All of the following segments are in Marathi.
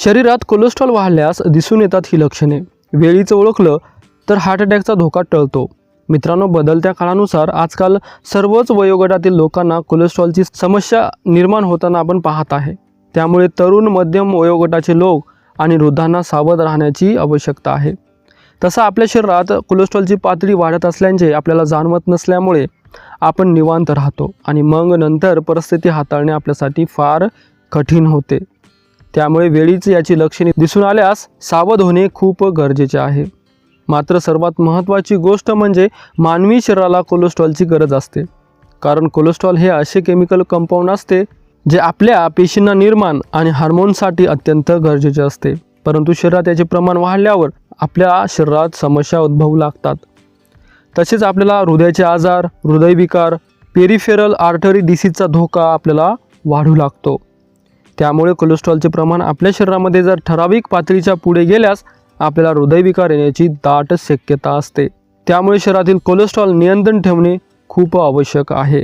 शरीरात कोलेस्ट्रॉल वाढल्यास दिसून येतात ही लक्षणे. वेळीचं ओळखलं तर हार्ट अटॅकचा धोका टळतो. मित्रांनो बदलत्या काळानुसार आजकाल सर्वच वयोगटातील लोकांना कोलेस्ट्रॉलची समस्या निर्माण होताना आपण पाहत आहे. त्यामुळे तरुण मध्यम वयोगटाचे लोक आणि वृद्धांना सावध राहण्याची आवश्यकता आहे. तसं आपल्या शरीरात कोलेस्ट्रॉलची पातळी वाढत असल्याचे आपल्याला जाणवत नसल्यामुळे आपण निवांत राहतो आणि मग नंतर परिस्थिती हाताळणे आपल्यासाठी फार कठीण होते. त्यामुळे वेळीच याची लक्षणे दिसून आल्यास सावध होणे खूप गरजेचे आहे. मात्र सर्वात महत्त्वाची गोष्ट म्हणजे मानवी शरीराला कोलेस्ट्रॉलची गरज असते. कारण कोलेस्ट्रॉल हे असे केमिकल कंपाऊंड असते जे आपल्या पेशींना निर्माण आणि हार्मोनसाठी अत्यंत गरजेचे असते. परंतु शरीरात याचे प्रमाण वाढल्यावर आपल्या शरीरात समस्या उद्भवू लागतात. तसेच आपल्याला हृदयाचे आजार हृदयविकार पेरिफेरल आर्टरी डिसीजचा धोका आपल्याला वाढू लागतो. त्यामुळे कोलेस्ट्रॉलचे प्रमाण आपल्या शरीरामध्ये जर ठराविक पातळीच्या पुढे गेल्यास आपल्याला हृदयविकार येण्याची दाट शक्यता असते. त्यामुळे शरीरातील कोलेस्ट्रॉल नियंत्रण ठेवणे खूप आवश्यक आहे.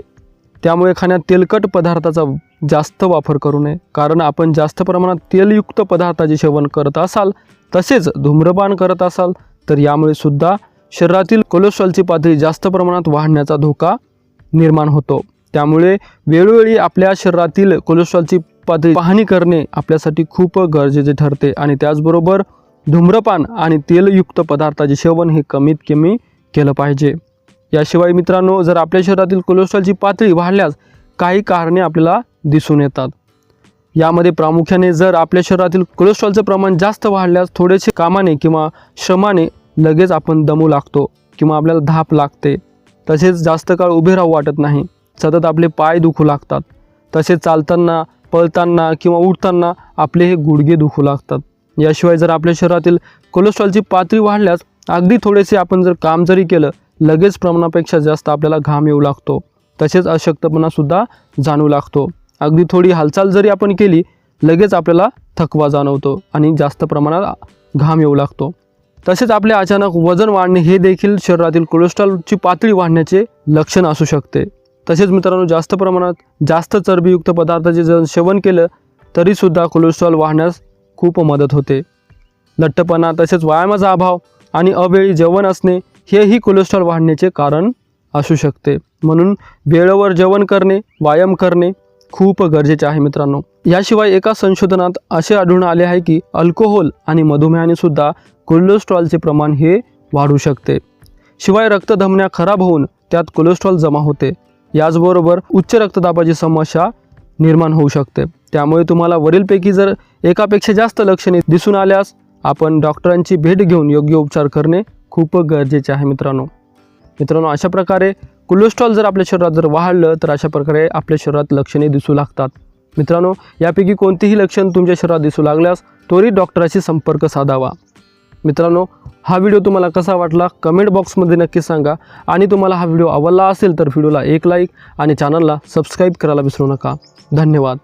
त्यामुळे खाण्यात तेलकट पदार्थाचा जास्त वापर करू नये. कारण आपण जास्त प्रमाणात तेलयुक्त पदार्थाचे सेवन करत असाल तसेच धूम्रपान करत असाल तर यामुळे सुद्धा शरीरातील कोलेस्ट्रॉलची पातळी जास्त प्रमाणात वाढण्याचा धोका निर्माण होतो. त्यामुळे वेळोवेळी आपल्या शरीरातील कोलेस्ट्रॉलची पातळी पाहणी करणे आपल्यासाठी खूप गरजेचे ठरते आणि त्याचबरोबर धूम्रपान आणि तेलयुक्त पदार्थाचे सेवन हे कमीत कमी केलं पाहिजे. याशिवाय मित्रांनो जर आपल्या शरीरातील कोलेस्ट्रॉलची पातळी वाढल्यास काही कारणे आपल्याला दिसून येतात. यामध्ये प्रामुख्याने जर आपल्या शरीरातील कोलेस्ट्रॉलचं प्रमाण जास्त वाढल्यास थोडेसे कामाने किंवा श्रमाने लगेच आपण दमू लागतो किंवा आपल्याला धाप लागते. तसेच जास्त काळ उभे राहू वाटत नाही. सतत आपले पाय दुखू लागतात. तसेच चालताना पळताना किंवा उठताना आपले हे गुडघे दुखू लागतात. याशिवाय जर आपल्या शरीरातील कोलेस्ट्रॉलची पातळी वाढल्यास अगदी थोडेसे आपण जर काम जरी केलं लगेच प्रमाणापेक्षा जास्त आपल्याला घाम येऊ लागतो. तसेच अशक्तपणासुद्धा जाणू लागतो. अगदी थोडी हालचाल जरी आपण केली लगेच आपल्याला थकवा जाणवतो आणि जास्त प्रमाणात घाम येऊ लागतो. तसेच आपले अचानक वजन वाढणे हे देखील शरीरातील कोलेस्ट्रॉलची पातळी वाढण्याचे लक्षण असू शकते. तसेच मित्रांनो जास्त प्रमाणात जास्त चरबीयुक्त पदार्थाचे जर सेवन केलं तरीसुद्धा कोलेस्ट्रॉल वाढण्यास खूप मदत होते. लठ्ठपणा तसेच व्यायामाचा अभाव आणि अवेळी जेवण असणे हेही कोलेस्ट्रॉल वाढण्याचे कारण असू शकते. म्हणून वेळेवर जेवण करणे व्यायाम करणे खूप गरजेचे आहे मित्रांनो. याशिवाय एका संशोधनात असे आढळून आले आहे की अल्कोहोल आणि मधुमेहाने सुद्धा कोलेस्ट्रॉलचे प्रमाण हे वाढू शकते. शिवाय रक्तधमन्या खराब होऊन त्यात कोलेस्ट्रॉल जमा होते. याचबरोबर उच्च रक्तदाबाची समस्या निर्माण होऊ शकते. त्यामुळे तुम्हाला वरीलपैकी जर एकापेक्षा जास्त लक्षणे दिसून आल्यास आपण डॉक्टरांची भेट घेऊन योग्य उपचार करणे खूप गरजेचे आहे मित्रांनो. मित्रांनो अशा प्रकारे कोलेस्ट्रॉल जर आपल्या शरीरात जर वाढलं तर अशा प्रकारे आपल्या शरीरात लक्षणे दिसू लागतात. मित्रांनो यापैकी कोणतेही लक्षण तुमच्या शरीरात दिसू लागल्यास त्वरित डॉक्टराशी संपर्क साधावा. मित्रांनो हा व्हिडिओ तुम्हाला कसा वाटला कमेंट बॉक्समध्ये नक्की सांगा. आणि तुम्हाला हा व्हिडिओ आवडला असेल तर व्हिडिओला एक लाईक आणि चॅनलला सबस्क्राईब करायला विसरू नका. धन्यवाद.